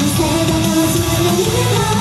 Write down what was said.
냄새가 너무 좋은